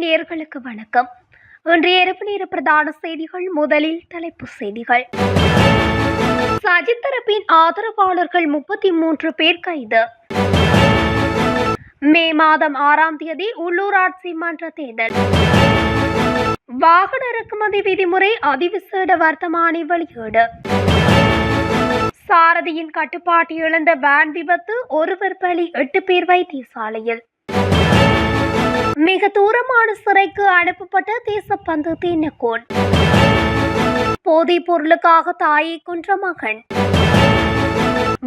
நேர்களுக்கு வணக்கம். இன்றைய இரவு நேர பிரதான செய்திகள் முதலில் தலைப்பு செய்திகள். சஜித் தரப்பின் ஆதரவாளர்கள் முப்பத்தி மூன்று பேர் கைது. மே மாதம் ஆறாம் தேதி உள்ளூராட்சி மன்ற தேர்தல். வாகன இறக்குமதி விதிமுறை அதிவிசேட வர்த்தமானி வெளியீடு. சாரதியின் கட்டுப்பாட்டு இழந்த வேன் விபத்து ஒருவர் பலி எட்டு பேர் வைத்தியசாலையில். மிக தூரமான சிறைக்கு அனுப்பப்பட்ட தேசப்பந்து தீனக்கோன் போதைப் பொருளுக்காக தாயை கொன்ற மகன்.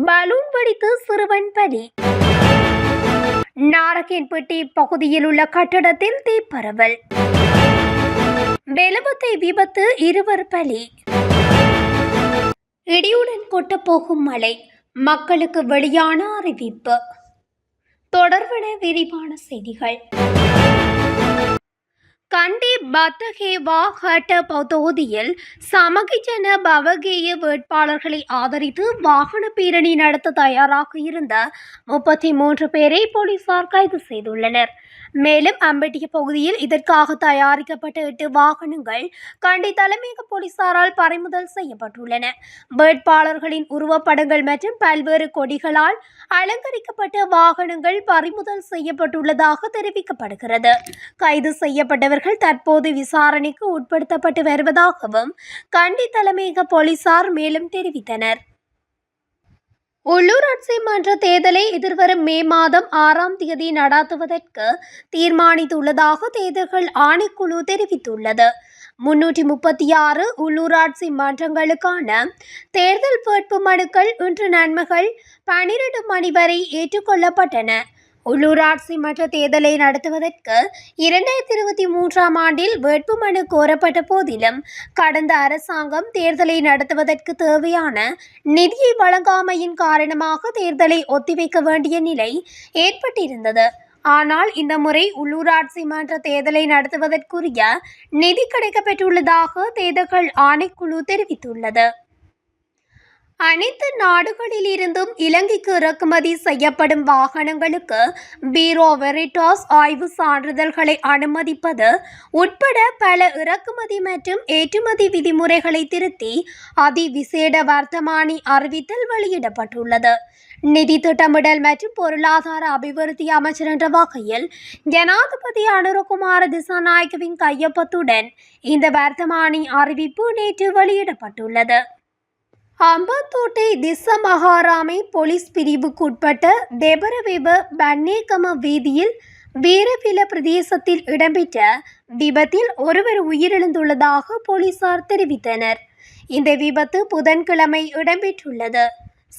பலூன் வெடித்து சிறுவன் பலி. நாரகேன்பட்டி பகுதியில் உள்ள கட்டடத்தில் தீப்பரவல் வெலபத்தை விபத்து இருவர் பலி. இடியுடன் கொட்டப்போகும் மழை. மக்களுக்கு வெளியான அறிவிப்பு. தொடர்பன விரிவான செய்திகள். கண்டி பத்தகேவா ஹட்ட தொகுதியில் சமகிஜன பவகேய வேட்பாளர்களை ஆதரித்து வாகன பேரணி நடத்த தயாராக இருந்த முப்பத்தி மூன்று பேரை போலீசார் கைது செய்துள்ளனர். மேலும் அம்பட்டிய பகுதியில் இதற்காக தயாரிக்கப்பட்ட எட்டு வாகனங்கள் கண்டி தலைமையக போலீசாரால் பறிமுதல் செய்யப்பட்டுள்ளன. வேட்பாளர்களின் உருவப்படங்கள் மற்றும் பல்வேறு கொடிகளால் அலங்கரிக்கப்பட்ட வாகனங்கள் பறிமுதல் செய்யப்பட்டுள்ளதாக தெரிவிக்கப்படுகிறது. கைது செய்யப்பட்டவர்கள் தற்போது விசாரணைக்கு உட்படுத்தப்பட்டு வருவதாகவும் கண்டி தலைமையக போலீசார் மேலும் தெரிவித்தனர். உள்ளூராட்சி மன்ற தேர்தலை எதிர்வரும் மே மாதம் ஆறாம் தேதி நடாத்துவதற்கு தீர்மானித்துள்ளதாக தேர்தல்கள் ஆணைக்குழு தெரிவித்துள்ளது. முன்னூற்றி முப்பத்தி ஆறு உள்ளூராட்சி மன்றங்களுக்கான தேர்தல் வேட்பு மனுக்கள் இன்று நன்மகள் பனிரெண்டு மணி வரை ஏற்றுக்கொள்ளப்பட்டன. உள்ளூராட்சி மன்ற தேர்தலை நடத்துவதற்கு இரண்டாயிரத்தி இருபத்தி மூன்றாம் ஆண்டில் வேட்புமனு கோரப்பட்ட போதிலும் கடந்த அரசாங்கம் தேர்தலை நடத்துவதற்கு தேவையான நிதியை வழங்காமையின் காரணமாக தேர்தலை ஒத்திவைக்க வேண்டிய நிலை ஏற்பட்டிருந்தது. ஆனால் இந்த முறை உள்ளூராட்சி மன்ற தேர்தலை நடத்துவதற்குரிய நிதி கிடைக்கப்பெற்றுள்ளதாக தேர்தல்கள் ஆணைக்குழு தெரிவித்துள்ளது. அனைத்து நாடுகளிலிருந்தும் இலங்கைக்கு இறக்குமதி செய்யப்படும் வாகனங்களுக்கு பீரோ வெரிட்டாஸ் ஆய்வு சான்றிதழ்களை அனுமதிப்பது உட்பட பல இறக்குமதி மற்றும் ஏற்றுமதி விதிமுறைகளை திருத்தி அதிவிசேட வர்த்தமானி அறிவித்தல் வெளியிடப்பட்டுள்ளது. நிதி திட்டமிடல் மற்றும் பொருளாதார அபிவிருத்தி அமைச்சர் என்ற வகையில் ஜனாதிபதி அனுரகுமார திசாநாயகவின் கையொப்பத்துடன் இந்த வர்த்தமானி அறிவிப்பு நேற்று வெளியிடப்பட்டுள்ளது. அம்பாத்தோட்டை திச மகாராமை போலீஸ் பிரிவுக்குட்பட்ட தெபரவெவ பன்னேகம வீதியில் வீரவில பிரதேசத்தில் இடம்பெற்ற விபத்தில் ஒருவர் உயிரிழந்துள்ளதாக போலீசார் தெரிவித்தனர். இந்த விபத்து புதன்கிழமை இடம்பெற்றுள்ளது.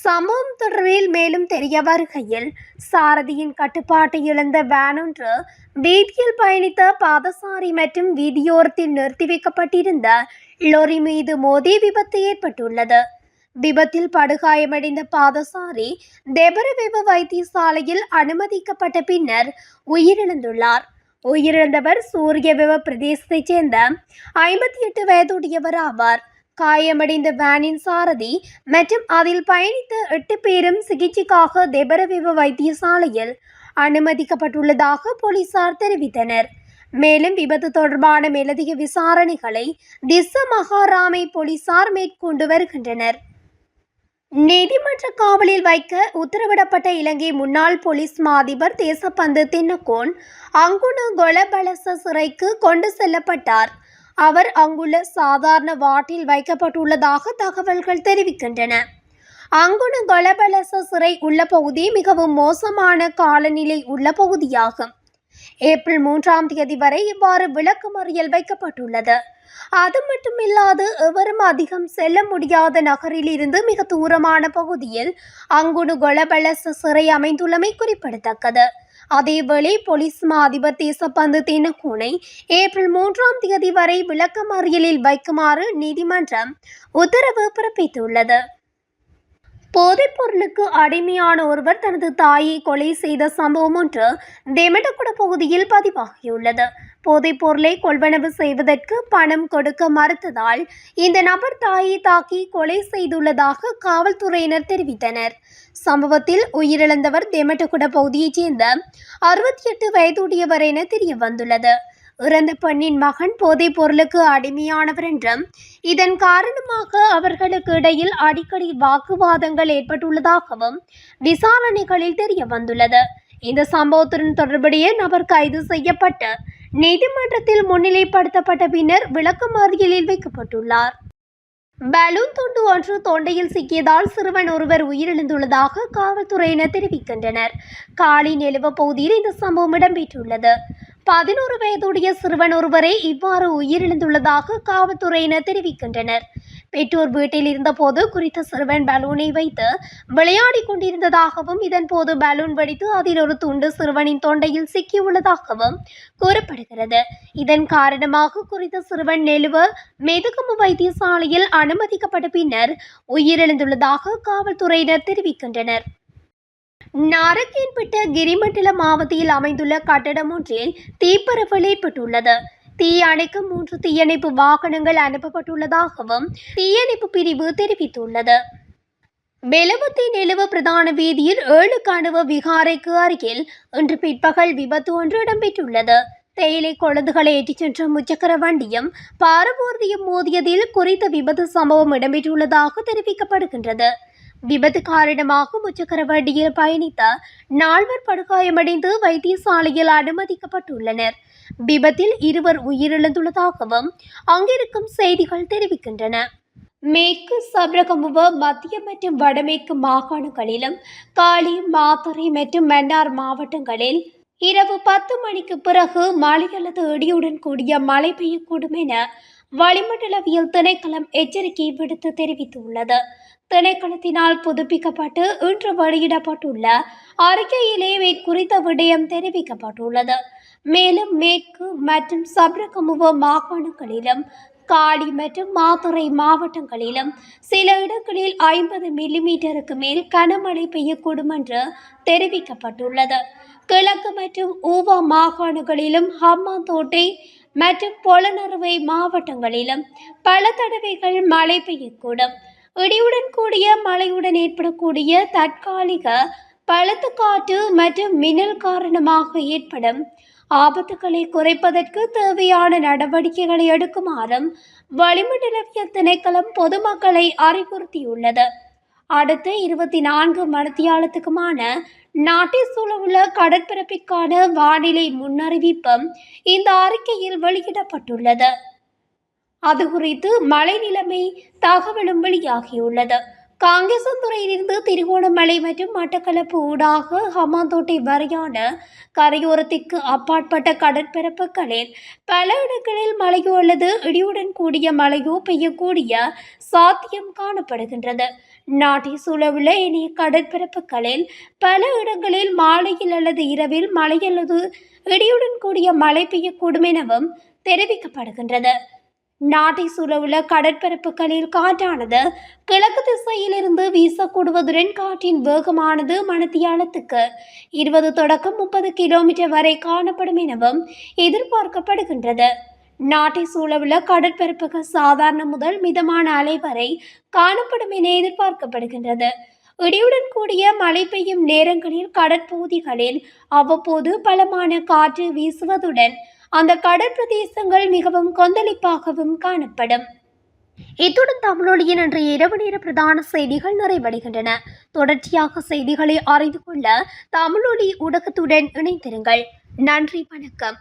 சம்பவம் தொடர்பில் மேலும் தெரிய வருகையில் சாரதியின் கட்டுப்பாட்டை இழந்த வேனொன்று வீதியில் பயணித்த பாதசாரி மற்றும் வீதியோரத்தில் நிறுத்தி வைக்கப்பட்டிருந்த லொரி மீது மோதி விபத்து ஏற்பட்டுள்ளது. விபத்தில் படுகாயமடைந்த பாதசாரி தெபரவெவ வைத்தியசாலையில் அனுமதிக்கப்பட்ட பின்னர் உயிரிழந்துள்ளார். உயிரிழந்தவர் சூரியவெவ பிரதேசத்தைச் சேர்ந்த ஐம்பத்தி எட்டு வயதுடையவர் ஆவார். காயமடைந்த வேனின் சாரதி மற்றும் அதில் பயணித்த எட்டு பேரும் சிகிச்சைக்காக தெபரவெவ வைத்தியசாலையில் அனுமதிக்கப்பட்டுள்ளதாக போலீசார் தெரிவித்தனர். மேலும் விபத்து தொடர்பான மேலதிக விசாரணைகளை திச மகாராமை போலீசார் மேற்கொண்டு வருகின்றனர். நீதிமன்ற காவலில் வைக்க உத்தரவிடப்பட்ட இலங்கை முன்னாள் போலீஸ் மாதிபர் தேசப்பந்து தின்னகோன் அங்குண கொலபலச சிறைக்கு கொண்டு செல்லப்பட்டார். அவர் அங்குள்ள சாதாரண வாட்டில் வைக்கப்பட்டுள்ளதாக தகவல்கள் தெரிவிக்கின்றன. அங்குண கொலபலச சிறை உள்ள பகுதி மிகவும் மோசமான காலநிலை உள்ள பகுதியாகும். ஏப்ரல் மூன்றாம் தேதி வரை இவ்வாறு விளக்குமறியல் வைக்கப்பட்டுள்ளது. அது மட்டுமில்லாது எவரும் அதிகம் செல்ல முடியாத நகரில் இருந்து மிக தூரமான பகுதியில் அங்குணு கொலபலச சிறை அமைந்துள்ளமை குறிப்பிடத்தக்கது. அதேவேளை போலீஸ் மா அதிபர் தேசப்பந்து தினகோனை ஏப்ரல் மூன்றாம் தேதி வரை விளக்கமறியலில் வைக்குமாறு நீதிமன்றம் உத்தரவு பிறப்பித்துள்ளது. போதைப் பொருளுக்கு அடிமையான ஒருவர் தனது தாயை கொலை செய்த சம்பவம் ஒன்று தெமடகுட பகுதியில் பதிவாகியுள்ளது. போதைப் பொருளை கொள்வனவு செய்வதற்கு பணம் கொடுக்க மறுத்ததால் இந்த நபர் தாயை தாக்கி கொலை செய்துள்ளதாக காவல்துறையினர் தெரிவித்தனர். சம்பவத்தில் உயிரிழந்தவர் தெமட்டகுட பகுதியைச் சேர்ந்த அறுபத்தி எட்டு வயதுடையவர் என தெரிய வந்துள்ளது இறந்த பெண்ணின் மகன் போதைப் பொருளுக்கு அடிமையானவர் என்றும் இதன் காரணமாக அவர்களுக்கு இடையில் அடிக்கடி வாக்குவாதங்கள் ஏற்பட்டுள்ளதாகவும் விசாரணைகளில் தெரிய வந்துள்ளது இந்த சம்பவத்துடன் தொடர்புடைய நபர் கைது செய்யப்பட்டு நீதிமன்றத்தில் முன்னிலைப்படுத்தப்பட்ட பின்னர் விளக்கமறியலில் வைக்கப்பட்டுள்ளார். பலூன் துண்டு ஒன்று தொண்டையில் சிக்கியதால் சிறுவன் ஒருவர் உயிரிழந்துள்ளதாக காவல்துறையினர் தெரிவிக்கின்றனர். காலி நிலவ பகுதியில் இந்த சம்பவம் இடம்பெற்றுள்ளது. பதினோரு வயதுடைய சிறுவன் ஒருவரே இவ்வாறு உயிரிழந்துள்ளதாக காவல்துறையினர் தெரிவிக்கின்றனர். பெற்றோர் வீட்டில் இருந்தபோது குறித்த சிறுவன் பலூனை வைத்து விளையாடி கொண்டிருந்ததாகவும் இதன் போது பலூன் வெடித்து அதில் ஒரு துண்டு சிறுவனின் தொண்டையில் சிக்கியுள்ளதாகவும் கூறப்படுகிறது. இதன் காரணமாக குறித்த சிறுவன் நெலுவ மெதுகமு வைத்தியசாலையில் அனுமதிக்கப்பட்ட பின்னர் உயிரிழந்துள்ளதாக காவல்துறையினர் தெரிவிக்கின்றனர். நாரக்கேன்பட்ட கிரிமண்டல மாவட்டத்தில் அமைந்துள்ள கட்டடம் ஒன்றில் தீப்பரவல் ஏற்பட்டுள்ளது தீ அணைக்க மூன்று தீயணைப்பு வாகனங்கள் அனுப்பப்பட்டுள்ளதாகவும் தீயணைப்பு பிரிவு தெரிவித்துள்ளது. பெலவத்தி நிலவ பிரதான வீதியில் ஏழு கணுவ விகாரைக்கு அருகில் இன்று பிற்பகல் விபத்து ஒன்று இடம்பெற்றுள்ளது. தேயிலை கொழுந்துகளை ஏற்றிச் சென்ற முச்சக்கர வண்டியும் பாரபூர்தியும் மோதியதில் குறித்த விபத்து சம்பவம் இடம்பெற்றுள்ளதாக தெரிவிக்கப்படுகின்றது. விபத்து காரணமாக முச்சக்கர வண்டியில் பயணித்த நால்வர் படுகாயமடைந்து வைத்தியசாலையில் அனுமதிக்கப்பட்டுள்ளனர். விபத்தில் இருவர் உயிரிழந்துள்ளதாகவும் அங்கிருக்கும் செய்திகள் தெரிவிக்கின்றன. மேற்கு சபரகமுவ மத்திய மற்றும் வடமேற்கு மாகாணங்களிலும் காலி மாத்தறை மற்றும் மன்னார் மாவட்டங்களில் இரவு பத்து மணிக்கு பிறகு மழை அல்லது இடியுடன் கூடிய மழை பெய்யக்கூடும் என வளிமண்டலவியல் திணைக்களம் எச்சரிக்கை விடுத்து தெரிவித்துள்ளது. திணைக்களத்தினால் புதுப்பிக்கப்பட்டு இன்று வெளியிடப்பட்டுள்ள அறிக்கையிலே குறித்த விடயம் தெரிவிக்கப்பட்டுள்ளது. மேலும் மேற்கு மற்றும் சப்ரகமுவ மாகாணங்களிலும் காடி மற்றும் மாதுரை மாவட்டங்களிலும் சில இடங்களில் ஐம்பது மில்லிமீட்டருக்கு மேல் கனமழை பெய்யக்கூடும் என்று தெரிவிக்கப்பட்டுள்ளது. கிழக்கு மற்றும் ஊவா மாகாணங்களிலும் ஹம்மாந்தோட்டை மற்றும் பொலனறுவை மாவட்டங்களிலும் பல தடவைகள் மழை பெய்யக்கூடும். இடியுடன் கூடிய மழையுடன் ஏற்படக்கூடிய தற்காலிக பழுத்து காற்று மற்றும் மின்னல் காரணமாக ஏற்படும். ஆபத்துக்களை குறைப்பதற்கு தேவையான நடவடிக்கைகளை எடுக்குமாறும் வளிமண்டலவியல் திணைக்களம் பொதுமக்களை அறிவுறுத்தியுள்ளது. அடுத்த இருபத்தி நான்கு மணித்தியாலத்துக்குமான நாட்டை சூழவுள்ள கடற்பரப்பிற்கான வானிலை முன்னறிவிப்பும் இந்த அறிக்கையில் வெளியிடப்பட்டுள்ளது. அது குறித்து மழை நிலைமை தகவலும் வெளியாகியுள்ளது. காங்கேசந்துறையிலிருந்து திருகோணமலை மற்றும் மட்டக்களப்பு ஊடாக ஹமாந்தோட்டை வரையான கரையோரத்திற்கு அப்பாற்பட்ட கடற்பரப்புகளில் பல இடங்களில் மழையோ அல்லது இடியுடன் கூடிய மழையோ பெய்யக்கூடிய சாத்தியம் காணப்படுகின்றது. நாட்டை சூழவுள்ள இனிய கடற்பரப்புகளில் பல இடங்களில் மாலையில் அல்லது இரவில் மழை அல்லது இடியுடன் கூடிய மழை பெய்யக்கூடும் எனவும் தெரிவிக்கப்படுகின்றது. நாட்டை சூழவுள்ள கடற்பரப்புகளில் காற்றானது கிழக்கு திசையிலிருந்து வீசக்கூடுவதுடன் காற்றின் வேகமானது மணத்தியாலத்துக்கு இருபது தொடக்கம் முப்பது கிலோமீட்டர் வரை காணப்படும் எனவும் எதிர்பார்க்கப்படுகின்றது. நாட்டை சூழவுள்ள கடற்பரப்புகள் சாதாரண முதல் மிதமான அலை வரை காணப்படும் என எதிர்பார்க்கப்படுகின்றது. இடியுடன் கூடிய மழை பெய்யும் நேரங்களில் கடற்பகுதிகளில் அவ்வப்போது பலமான காற்று வீசுவதுடன் அந்த கடற்பிரதேசங்கள் மிகவும் கொந்தளிப்பாகவும் காணப்படும். இத்துடன் தமிழொலியின் இன்றைய இரவு நேர பிரதான செய்திகள் நிறைவடைகின்றன. தொடர்ச்சியாக செய்திகளை அறிந்து கொள்ள தமிழொலி ஊடகத்துடன் இணைந்திருங்கள். நன்றி வணக்கம்.